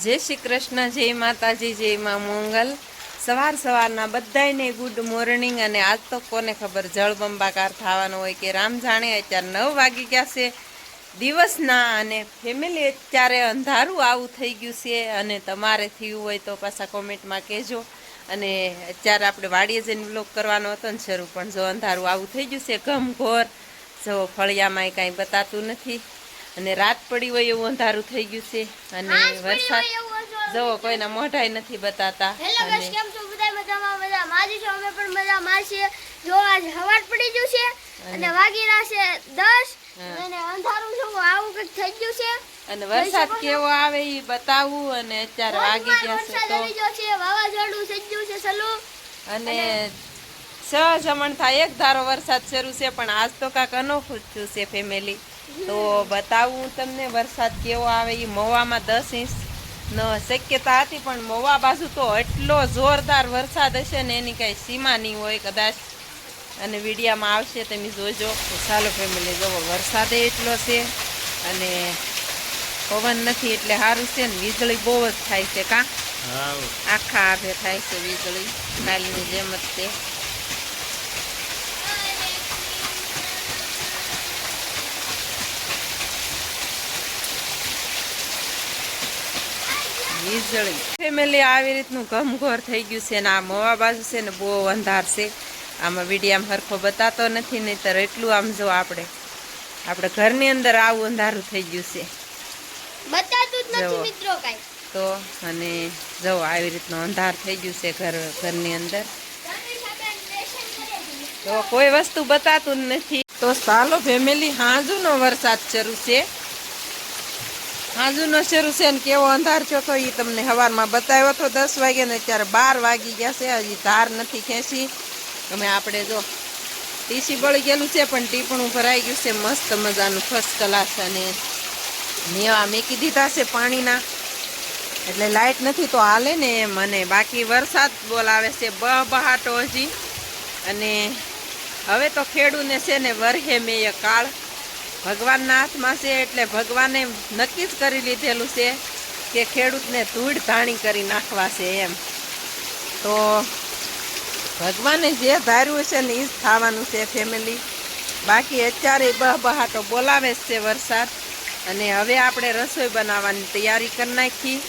જય શ્રી કૃષ્ણ, જય માતાજી, જય માં મંગલ. સવાર સવારના બધાયને ગુડ મોર્નિંગ અને આજ તો કોને ખબર જળબંબાકાર થવાનો હોય કે રામ જાણે અત્યારે નવ વાગી ગયા છે. દિવસના અને ફેમિલી અત્યારે અંધારું આવું થઈ ગયું છે અને તમારે થયું હોય તો પાછા કોમેન્ટમાં કહેજો. અને અત્યારે આપણે વાડીએ જઈને બ્લોગ કરવાનો હતો ને શરૂ, પણ જો અંધારું આવું થઈ ગયું છે ઘમઘોર જો ફળિયામાં કાંઈ બતાતું નથી. અને રાત પડી હોય એવું અંધારું થઈ ગયું છે. અને વરસાદ જવો કોઈના મોઢાય નથી બતાતા. છો? છો જો આજ હવાર પડી ગયું છે અને વાગી રહ્યા છે 10 અને અંધારું છે આવું કંઈક થઈ ગયું છે. અને વરસાદ કેવો આવે એ બતાવું અને અત્યારે વાગી ગયા છે તો છે વાવાઝોડું થઈ ગયું છે સલુ. અને સહજમણ થાય એક ધારો વરસાદ શરૂ છે પણ આજ તો કાંક અનોખું થયું છે ફેમિલી તો બતાવું તમને વરસાદ કેવો આવે એ મવામાં દસ ઇંચ ન શક્યતા હતી પણ મવા બાજુ તો એટલો જોરદાર વરસાદ હશે ને એની કાંઈ સીમા નહીં હોય કદાચ. અને વિડીયામાં આવશે તમે જોજો. ચાલો ફેમિલી જુઓ વરસાદે એટલો છે અને પવન નથી એટલે સારું છે ને વીજળી બહુ જ થાય છે કાં? આખા આભે થાય છે વીજળી કાલની જેમ જ તે વીજળી. ફેમિલી આવી રીતનું ઘમઘોર થઈ ગયું છે ને આ મવા બાજુ છે ને બહુ અંધાર છે. આમાં વિડીયામાં હરખો બતાતો નથી નહીતર એટલું આમ જો આપણે આપણે ઘરની અંદર આવું અંધારું થઈ ગયું છે. મિત્રો તો અને જો આવી રીતનું અંધાર થઈ ગયું છે ઘર ઘરની અંદર. તો કોઈ વસ્તુ બતાતું જ નથી. તો ચાલો ફેમિલી હાંજુનો વરસાદ શરૂ છે. હાંજુનો શરૂ છે ને કેવો અંધાર થયો તો એ તમને સવારમાં બતાવ્યો હતો દસ વાગે ને અત્યારે બાર વાગી ગયા છે, હજી ધાર નથી ખેંચી. અમે આપણે જો ટીસી બળી ગયેલું છે, પણ ટીપણું ભરાઈ ગયું છે, મસ્ત મજાનું ફર્સ્ટ ક્લાસ અને મેવા મેકી દીધા છે પાણીના. એટલે લાઈટ નથી તો હાલે ને મને બાકી વરસાદ બોલાવે છે બહાટો હજી. અને હવે તો ખેડૂને છે ને વરહે મેય કાળ. ભગવાનના હાથમાં છે એટલે ભગવાને નક્કી જ કરી લીધેલું છે કે ખેડૂતને ધૂળ ધાણી કરી નાખવા છે એમ. તો ભગવાને જે ધાર્યું છે ને એ જ થવાનું છે ફેમિલી બાકી અત્યારે બહાટો બોલાવે જ છે વરસાદ. અને હવે આપણે રસોઈ બનાવવાની તૈયારી કરી નાખી.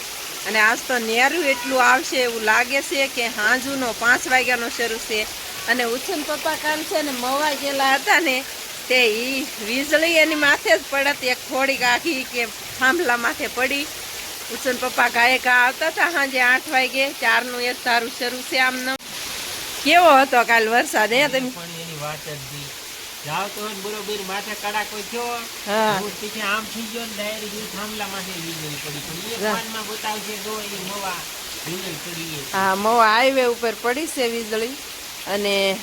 અને આજ તો નેરું એટલું આવશે એવું લાગે છે કે હાંજુનો પાંચ વાગ્યાનો શરૂ છે. અને ઉછન પપ્પા કામ છે ને મવા ગયેલા હતા ને તે ઈ વીજળી એની માથે જ પડત એક થોડીક આખી કે થાંભલા માથે પડી. ઉછન પપ્પા ગાયે ગા આવતા હતા સાંજે આઠ વાગે ચારનું એક સારું શરૂ છે આમનો. કેવો હતો કાલ વરસાદ હે તમે? પણ એની વાત જ જાવ તો બરોબર માથે કડાકો થયો. હું. પછી આમ થઈ ગયો ને ડાયરેક્ટ એ થાંભલા માથે વીજળી પડી. એ હા. ફોનમાં બતાવશે જો એ મવા વીજળી પડી હા મવા હાઈવે ઉપર પડી છે વીજળી. અને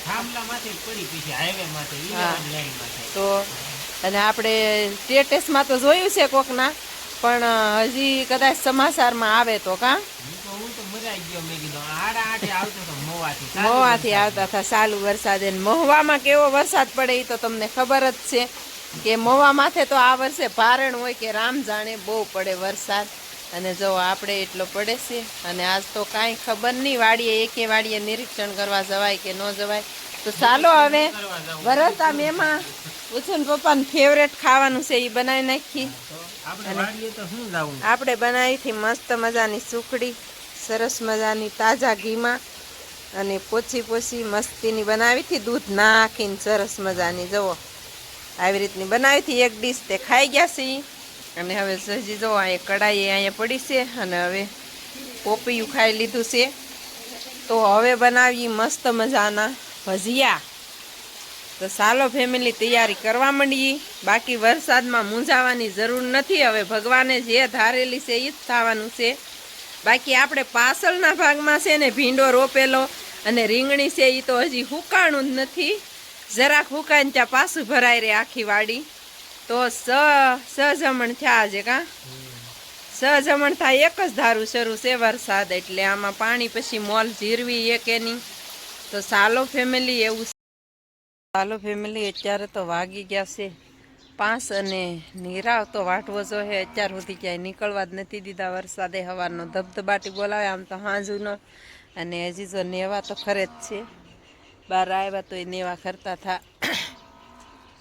તો અને આપણે સ્ટેટસમાં તો જોયું છે કોકના પણ હજી કદાચ સમાચારમાં આવે તો કાં? મહુવાથી આવતા હતા ચાલુ વરસાદે. એને મહુવામાં કેવો વરસાદ પડે એ તો તમને ખબર જ છે કે મહુવા માથે તો આ વર્ષે ભારણ હોય કે રામ જાણે બહુ પડે વરસાદ. અને જો આપણે એટલો પડે છે અને આજ તો કાંઈ ખબર નહીં વાડીએ એકે વાડીએ નિરીક્ષણ કરવા જવાય કે ન જવાય. તો ચાલો હવે કરવા આમ એમાં ઉછન પપ્પાનું ફેવરેટ ખાવાનું છે એ બનાવી નાખી. આપણે બનાવી હતી મસ્ત મજાની સુખડી સરસ મજાની તાજા ઘીમાં અને પોચી પોચી મસ્તીની બનાવી હતી દૂધ નાખીને સરસ મજાની જવો આવી રીતની બનાવી હતી એક ડીશ તે ખાઈ ગયા છે ઈ. અને હવે સજી જો અહીંયા કડાઈ અહીંયા પડી છે અને હવે પોપિયું ખાઈ લીધું છે. તો હવે બનાવી મસ્ત મજાના ભજીયા. તો ચાલો ફેમિલી તૈયારી કરવા માંડીએ. બાકી વરસાદમાં મૂંઝાવાની જરૂર નથી. હવે ભગવાને જે ધારેલી છે એ જ થવાનું છે. બાકી આપણે પાછળના ભાગમાં છે ને ભીંડો રોપેલો અને રીંગણી છે એ તો હજી હુકાણું જ નથી. જરાક હુકાઈને ત્યાં પાછું ભરાય રે આખી વાડી. તો સ, સજમણ થયા છે કાં? સહજમણ થાય એક જ ધારું શરૂ છે વરસાદ એટલે આમાં પાણી પછી મોલ જીરવી એક એની તો સાલો ફેમિલી એવું સાલો ફેમિલી અત્યારે તો વાગી ગયા છે પાંચ અને નીરાવ તો વાટવો જોઈએ. અત્યાર સુધી ક્યાંય નીકળવા જ નથી દીધા વરસાદે. હવાનો ધબધબાટી બોલાવે, આમ તો હાંજુનો અને હજી જો નેવા તો ખરે જ છે. બહાર આવ્યા તો એ નેવા કરતા થા.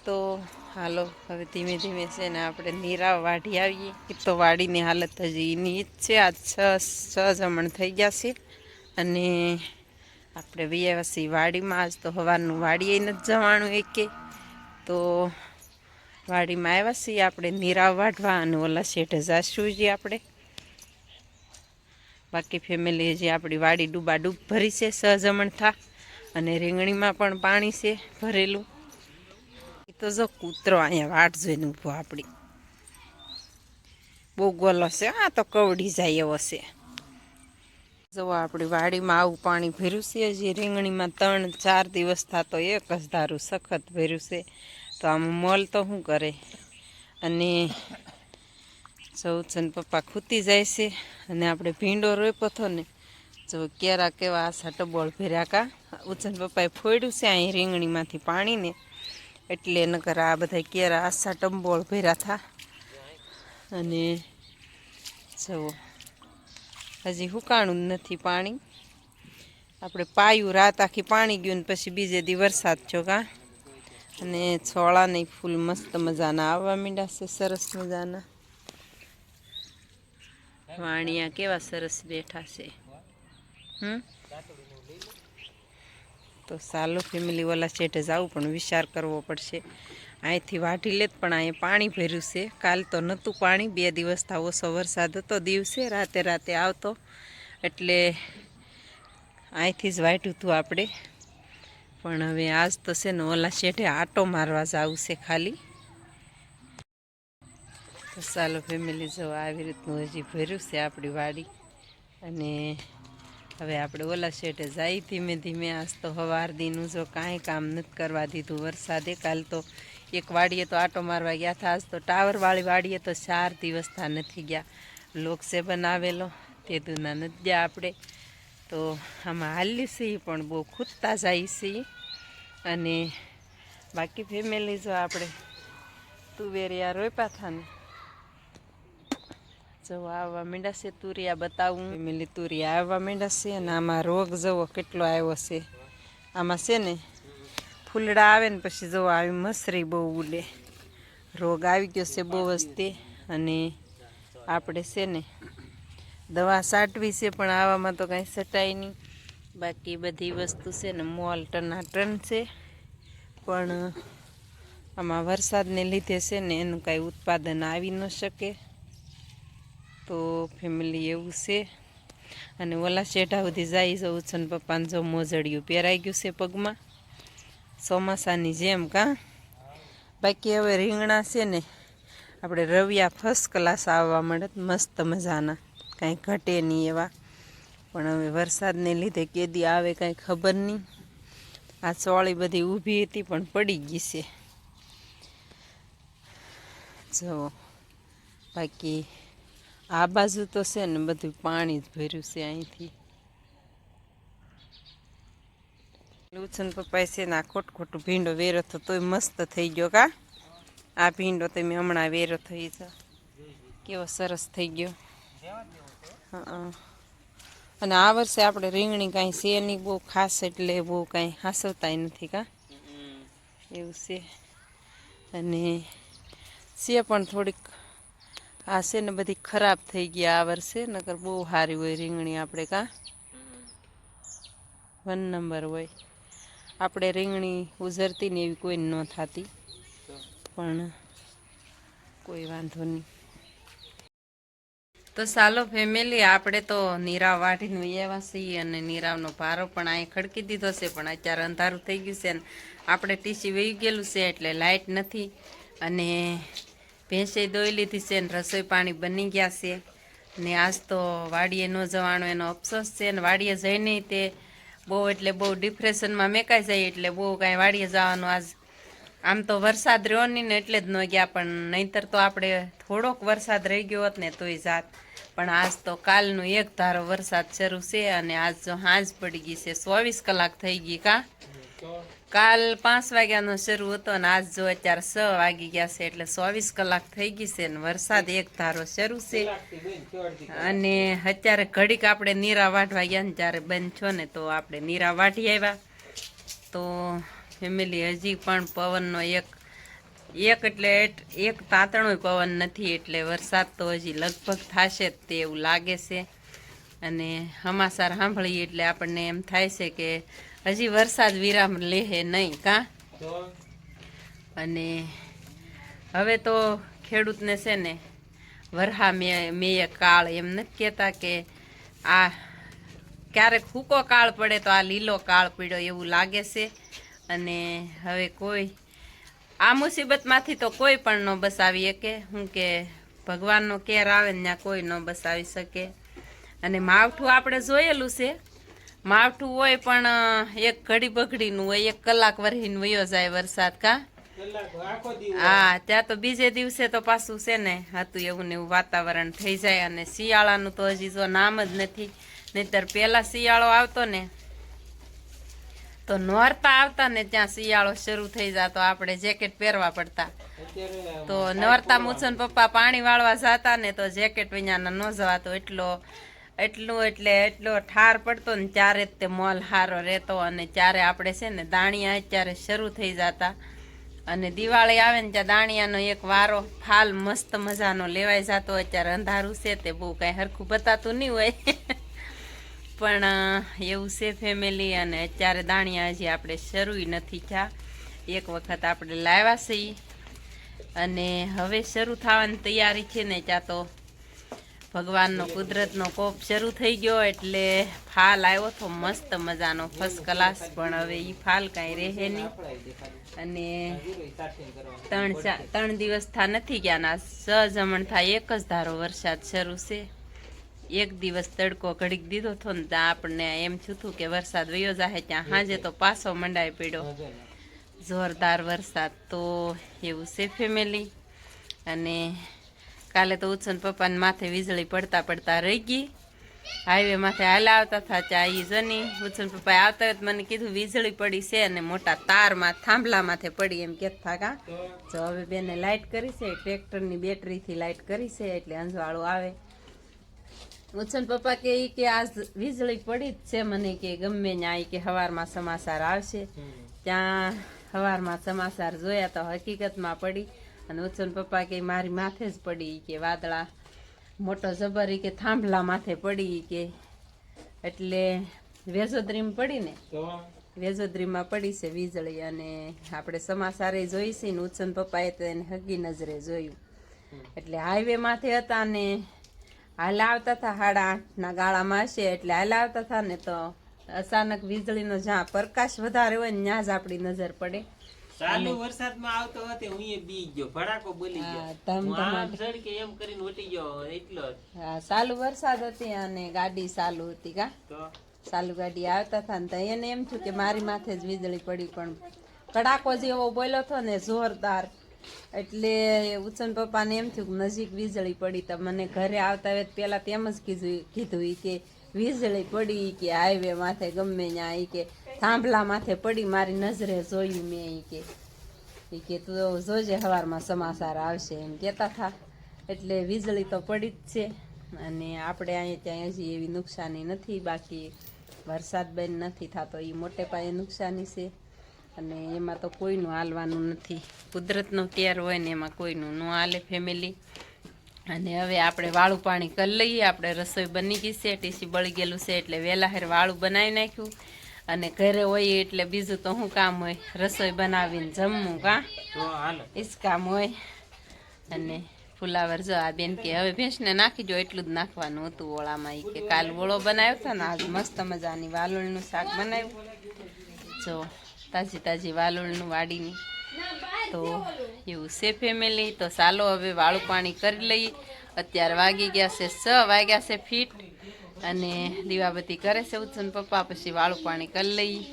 તો હાલો, હવે ધીમે ધીમે છે ને આપણે નીરા વાઢી આવીએ. એક તો વાડીની હાલત હજી એની જ છે. આજ છ છ જમણ થઈ ગયા છે. અને આપણે વ્યવસી વાડીમાં, આજ તો હવારનું વાડીએ નથી જવાનું એકે. તો વાડીમાં આવ્યા છીએ આપણે નીરા વાઢવા અને ઓલા શેઠે જાશું જે આપણે. બાકી ફેમિલી જે આપણી વાડી ડૂબા ડૂબ ભરી છે સહજમણ થા. અને રીંગણીમાં પણ પાણી છે ભરેલું. એ તો જો કૂતરો અહીંયા વાટ જોઈને ઊભો આપણી. બહુ ગોલો છે આ તો કવડી જાય એવો છે. જો આપણી વાડીમાં આવું પાણી ભર્યું છે, હજી રીંગણીમાં ત્રણ ચાર દિવસ થતો એક જ ધારું સખત ભર્યું છે. તો આમ મોલ તો શું કરે? અને સૌચન પપ્પા ખૂતી જાય છે, અને આપણે ભીંડો રોપ્યો હતો ને જો કેરા કેવા આશા ટબોળ ભેર્યા કા. ઉચન પપ્પાએ ફોડ્યું છે, અહીં રીંગણીમાંથી પાણીને. એટલે નકર આ બધા કેરા આસા ટંબોળ ભર્યા થા. અને જુઓ, હજી હુકાણું જ નથી પાણી. આપણે પાયું રાત આખી પાણી ગયું ને પછી બીજે દી વરસાદ છો અને છોળાને ફૂલ મસ્ત મજાના આવવા માંડ્યા છે, સરસ મજાના. વાણિયા કેવા સરસ બેઠા છે. હમ? તો સાલો ફેમિલી ઓલા શેઠે જવું પણ વિચાર કરવો પડશે. અહીંથી વાઢી લેત પણ અહીંયા પાણી ભર્યું છે. કાલ તો નહોતું પાણી, બે દિવસ થા ઓછો વરસાદ હતો દિવસે, રાતે રાતે આવતો. એટલે અહીંથી જ વાઢ્યું હતું આપણે. પણ હવે આજ તો છે ને ઓલા શેઠે આટો મારવા જવું છે ખાલી. તો ચાલો ફેમિલી જો આવી રીતનું હજી ભર્યું છે આપણી વાડી. અને હવે આપણે ઓલા શેઠે જાય ધીમે ધીમે. આજ તો હવાર દીનું જો કાંઈ કામ નથી કરવા દીધું. વરસાદે કાલ તો એક વાડીએ તો આટો મારવા ગયા હતા. આજ તો ટાવરવાળી વાડીએ તો ચાર દિવસ થા નથી ગયા. લોકસે બનાવેલો તે દૂના નથી ગયા આપણે. તો આમાં હાલી છીએ પણ બહુ ખૂદતા જાય છીએ. અને બાકી ફેમિલી જો આપણે તુવેરિયા રોપ્યા હતા જવો, આવવા મીંડા છે તુરિયા બતાવું. મિલી તુરિયા આવવા મીંડા છે અને આમાં રોગ જવો કેટલો આવ્યો છે. આમાં છે ને, ફૂલડા આવે ને પછી જવો, આવી મસરી બહુ ઉડે. રોગ આવી ગયો છે બહુ જ અને આપણે છે ને, દવા સાટવી છે, પણ આવામાં તો કાંઈ સટાય નહીં. બાકી બધી વસ્તુ છે ને, મોલ ટના ટન છે. પણ આમાં વરસાદને લીધે છે ને, એનું કાંઈ ઉત્પાદન આવી ન શકે. તો ફેમિલી એવું છે. અને ઓલા શેઠા સુધી જાય જવું છે ને પપ્પાને જો મોજડિયું પહેરાઈ ગયું છે પગમાં. ચોમાસાની જેમ કાં? બાકી હવે રીંગણા છે ને, આપણે રવિયા ફર્સ્ટ ક્લાસ આવવા મળે. મસ્ત મજાના. કાંઈ ઘટે નહીં એવા. પણ હવે વરસાદને લીધે કેદી આવે કાંઈ ખબર નહીં. આ ચોળી બધી ઊભી હતી પણ પડી ગઈ છે. જો બાકી આ બાજુ તો છે ને બધું પાણી જ ભર્યું છે અહીંથી. લુછન પપ્પાએ છે ને આ ખોટ ખોટું ભીંડો વેરો થતો તોય મસ્ત થઈ ગયો કા? આ ભીંડો તમે હમણાં વેરો થઈ છે. કેવો સરસ થઈ ગયો. હા અને આ વર્ષે આપણે રીંગણી કાંઈ છે નહીં બહુ ખાસ એટલે બહુ કાંઈ હાસવતાય નથી કા? એવું છે. અને છે પણ થોડીક આ છે ને બધી ખરાબ થઈ ગઈ આ વર્ષે, નકર બહુ સારી હોય રીંગણી આપણે કા. વન નંબર હોય. આપણે રીંગણી ઉઝરતી ને એવી કોઈ ન થતી. પણ કોઈ વાંધો નહીં. તો ચાલો ફેમિલી આપણે તો નીરાવ વાટીને વૈયાવા છીએ અને નીરાવનો ભારો પણ અહીં ખડકી દીધો છે, પણ અત્યારે અંધારું થઈ ગયું છે ને. આપણે ટીસી વહી ગયેલું છે એટલે લાઇટ નથી. અને ભેંસે દોઈ લીધી છે ને રસોઈ પાણી બની ગયા છે. ને આજ તો વાડીએ ન જવાનો એનો અફસોસ છે ને વાડીએ જઈને તે બહુ એટલે બહુ ડિપ્રેશનમાં મેકાઈ જાય એટલે બહુ કાંઈ વાડીએ જવાનું આજ. આમ તો વરસાદ રહ્યો નહીં ને એટલે જ ન ગયા, પણ નહીંતર તો આપણે થોડોક વરસાદ રહી ગયો હોત ને તોય જાત. પણ આજ તો કાલનું એક ધારો વરસાદ શરૂ છે અને આજ જો હાંજ પડી ગઈ છે, ચોવીસ કલાક થઈ ગઈ કા? કાલ પાંચ વાગ્યાનો શરૂ હતો ને આજ જો અત્યારે છ વાગી ગયા છે એટલે ચોવીસ કલાક થઈ ગઈ છે ને વરસાદ એક ધારો શરૂ છે. અને અત્યારે ઘડીક આપણે નીરા વાઢવા ગયા ને ત્યારે બંધ છો ને તો આપણે નીરા વાઢી આવ્યા. તો ફેમિલી હજી પણ પવનનો એક એક એટલે એક તાતણોય પવન નથી એટલે વરસાદ તો હજી લગભગ થશે જ તે એવું લાગે છે. અને સમાચાર સાંભળીએ એટલે આપણને એમ થાય છે કે હજી વરસાદ વિરામ લેહે નહીં કાં? અને હવે તો ખેડૂતને છે ને વરહા મે મેય કાળ એમ નથી કહેતા કે આ ક્યારેક હૂકો કાળ પડે તો આ લીલો કાળ પીડ્યો એવું લાગે છે. અને હવે કોઈ આ મુસીબતમાંથી તો કોઈ પણ ન બસાવી શકે. હું કે ભગવાનનો કેર આવે ને ત્યાં કોઈ ન બસાવી શકે. અને માવઠું આપણે જોયેલું છે. માવઠું હોય પણ એક ઘડી બગડીનું હોય એક કલાક વરહીન વયો જાય વરસાદ કા? હા ત્યાં તો બીજે દિવસે તો પાછું છે ને હતું એવું ને એવું વાતાવરણ થઈ જાય અને શિયાળાનું તો હજી જો નામ જ નથી. નહીતર પહેલા શિયાળો આવતો ને તો નોરતા આવતા ને ત્યાં શિયાળો શરૂ થઈ જતો આપણે જેકેટ પહેરવા પડતા. તો નોરતા મૂછન પપ્પા પાણી વાળવા જતા ને તો જેકેટ વિનાના ન જવાતો એટલો એટલું એટલે એટલો ઠાર પડતો ને ત્યારે જ તે મોલ હારો રહેતો અને ત્યારે આપણે છે ને દાણિયા અત્યારે શરૂ થઈ જતા. અને દિવાળી આવે ને ત્યાં દાણિયાનો એક વારો, ફાલ મસ્ત મજાનો લેવાઈ જતો. અત્યારે અંધારું છે તે બહુ કાંઈ હરખું બતાતું નહીં હોય. પણ એવું છે ફેમિલી અને અત્યારે દાણિયા હજી આપણે શરૂ નથી થયા. એક વખત આપણે લાવ્યા છીએ. અને હવે શરૂ થવાની તૈયારી છે ને ત્યાં તો ભગવાનનો કુદરતનો કોપ શરૂ થઈ ગયો એટલે ફાલ આવ્યો તો મસ્ત મજાનો ફર્સ્ટ ક્લાસ પણ હવે એ ફાલ કાંઈ રહે નહીં અને. ત્રણ ચાર ત્રણ દિવસ થા નથી ગયા ના સહજમણ થાય એક જ ધારો વરસાદ શરૂ છે એક દિવસ તડકો ઘડીક દીધો હતો ને ત્યાં આપણને એમ થયું કે વરસાદ વયો જાહે ત્યાં હાજે તો પાછો મંડાઈ પડ્યો. જોરદાર વરસાદ તો એવું છે ફેમિલી અને કાલે તો ઉત્સન પપ્પાને માથે વીજળી પડતા પડતા રહી ગઈ. હાઈવે માથે હાલા આવતા હતા ચાઈ જની. ઉત્સન પપ્પાએ આવતા હોય તો મને કીધું વીજળી પડી છે અને મોટા તારમાં થાંભલા માથે પડી એમ કે કા. તો જો હવે બેને લાઇટ કરી છે ટ્રેક્ટરની બેટરીથી લાઇટ કરી છે એટલે અંજવાળું આવે. ઉછન પપ્પા કે કે આજ વીજળી પડી જ છે મને કે ગમે ત્યાં ઈ કે હવારમાં સમાચાર આવશે. ત્યાં હવારમાં સમાચાર જોયા તો હકીકતમાં પડી. અને ઉછન પપ્પા કે મારી માથે જ પડી કે વાદળા. મોટો જબરી કે થાંભલા માથે પડી કે. એટલે વેજોદરીમાં પડી ને? વેજોદરીમાં પડી છે વીજળી અને આપણે સમાચારે જોઈ છે ને ઉત્સન પપ્પાએ તો એને હગી નજરે જોયું. એટલે હાઈવે માથે હતા ને હાલ આવતા હતા સાડા આઠના ગાળામાં હશે એટલે હાલ આવતા હતા ને તો અચાનક વીજળીનો જ્યાં પ્રકાશ વધારે હોય ને ત્યાં જ આપણી નજર પડે. ચાલુ વરસાદમાં આવતો હતો હું એ બી ગયો ભડાકો બોલી ગયો. ધમ ધમાટ. ઝડકે એમ કરીને ઉઠી ગયો એટલો હા, ચાલુ વરસાદ હતી અને ગાડી ચાલુ હતી કા? ચાલુ ગાડી આવતા હતા ને એને એમ થયું કે મારી માથે જ વીજળી પડી પણ કડાકો જેવો બોલ્યો હતો ને જોરદાર. એટલે ઉત્સન પપ્પાને એમ થયું કે નજીક વીજળી પડી તો મને ઘરે આવતા હોય પેલા તેમ જ કીધું કીધું કે વીજળી પડી કે હાઈવે માથે ગમે ત્યાં કે થાંભલા માથે પડી મારી નજરે જોયું મેં એ કે. એ કે, તું જોજે સવારમાં સમાચાર આવશે. એમ કહેતા હતા. એટલે વીજળી તો પડી જ છે. અને આપણે અહીંયા ત્યાં હજી એવી નુકસાની નથી, બાકી વરસાદ બેન નથી થતો. એ મોટે પાયે નુકસાની છે. અને એમાં તો કોઈનું હાલવાનું નથી. કુદરતનો કેર હોય ને એમાં કોઈનું ન હાલે ફેમિલી અને હવે આપણે વાળું પાણી કરી લઈએ. આપણે રસોઈ બની ગઈ છે, ટીસી બળી ગયેલું છે એટલે વહેલા હેર વાળું બનાવી નાખ્યું. અને ઘરે હોઈએ એટલે બીજું તો શું કામ હોય. રસોઈ બનાવીને જમવું કા ઈજ કામ હોય. અને ફુલાવર જો આ બેન કે હવે ભેંસને નાખી જો એટલું જ નાખવાનું હતું ઓળામાં એ કે કાલ ઓળો બનાવ્યો હતો ને આજ મસ્ત મજાની વાલોળનું શાક બનાવ્યું. જો તાજી તાજી વાલોળનું વાડીની. તો એવું છે ફેમિલી તો ચાલો હવે વાળું પાણી કરી લઈએ. અત્યારે વાગી ગયા છે છ વાગ્યા છે ફીટ. અને દીવાબત્તી કરે છે ઉત્સન પપ્પા પછી વાળું પાણી કરી લઈએ